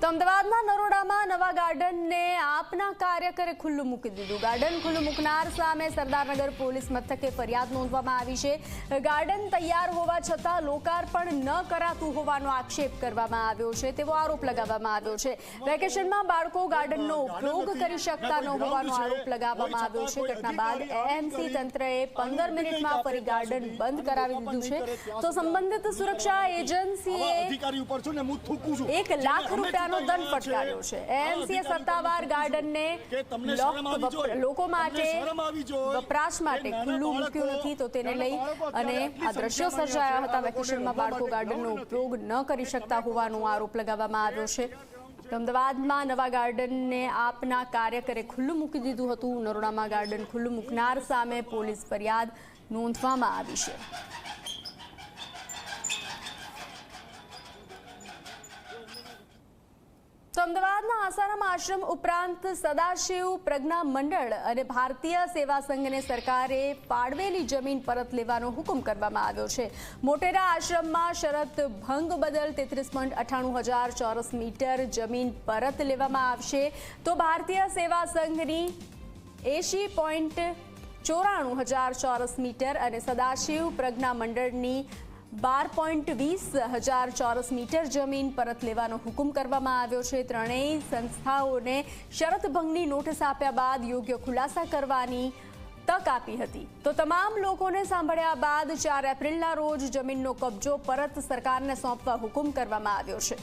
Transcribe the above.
તો અમદાવાદના નરોડામાં નવા ગાર્ડનને આપના કાર્યકરે ખુલ્લું મૂકી દીધું. ગાર્ડન ખુલ્લું મૂકનાર સામે સરદારનગર પોલીસ મથકે ફરિયાદ નોંધવામાં આવી છે. ગાર્ડન તૈયાર હોવા છતાં લોકાર્પણ ન કરાતું હોવાનો આક્ષેપ કરવામાં આવ્યો છે. તેવો આરોપ લગાવવામાં આવ્યો છે. વેકેશનમાં બાળકો ગાર્ડનનો ઉપયોગ કરી શકતા ન હોવાનો આરોપ લગાવવામાં આવ્યો છે. ઘટના બાદ એએમસી તંત્રએ પંદર મિનિટમાં ફરી ગાર્ડન બંધ કરાવી દીધું છે. તો સંબંધિત સુરક્ષા એજન્સીએ એક લાખ અમે રૂપિયાનો દંડ ફટકાર્યો છે. એએમસીએ સત્તાવાર ગાર્ડનને લોક માટે. વપરાશ માટે ખુલ્લું મૂક્યું નથી તો તેને લઈ અને આ દ્રશ્યો સર્જાયા હતા વેકેશનમાં બાળકો ગાર્ડનનો ઉપયોગ ન કરી શકતા હોવાનો આરોપ લગાવવામાં આવ્યો છે. અમદાવાદમાં નવા ગાર્ડનને આપના કાર્યકરે ખુલ્લું મૂકી દીધું હતું. નરોડામાં ગાર્ડન ખુલ્લું મૂકનાર સામે પોલીસ ફરિયાદ નોંધવામાં આવી છે. અમદાવાદના આસારામ આશ્રમ ઉપરાંત સદાશિવ પ્રજ્ઞા મંડળ અને ભારતીય સેવા સંઘને સરકારે પાડવેલી જમીન પરત લેવાનો હુકમ કરવામાં આવ્યો છે. મોટેરા આશ્રમમાં શરત ભંગ બદલ તેત્રીસ પોઈન્ટ અઠ્ઠાણું હજાર ચોરસ મીટર જમીન પરત લેવામાં આવશે. તો ભારતીય સેવા સંઘની એંશી પોઈન્ટ ચોરાણું હજાર ચોરસ મીટર અને સદાશિવ પ્રજ્ઞા મંડળની બાર પોઈન્ટ વીસ હજાર ચોરસ મીટર જમીન પરત લેવાનો હુકમ કરવામાં આવ્યો છે. ત્રણેય સંસ્થાઓને શરતભંગની નોટિસ આપ્યા બાદ યોગ્ય ખુલાસા કરવાની તક આપી હતી. તો તમામ લોકોને સાંભળ્યા બાદ ચાર એપ્રિલના રોજ જમીનનો કબજો પરત સરકારને સોંપવા હુકમ કરવામાં આવ્યો છે.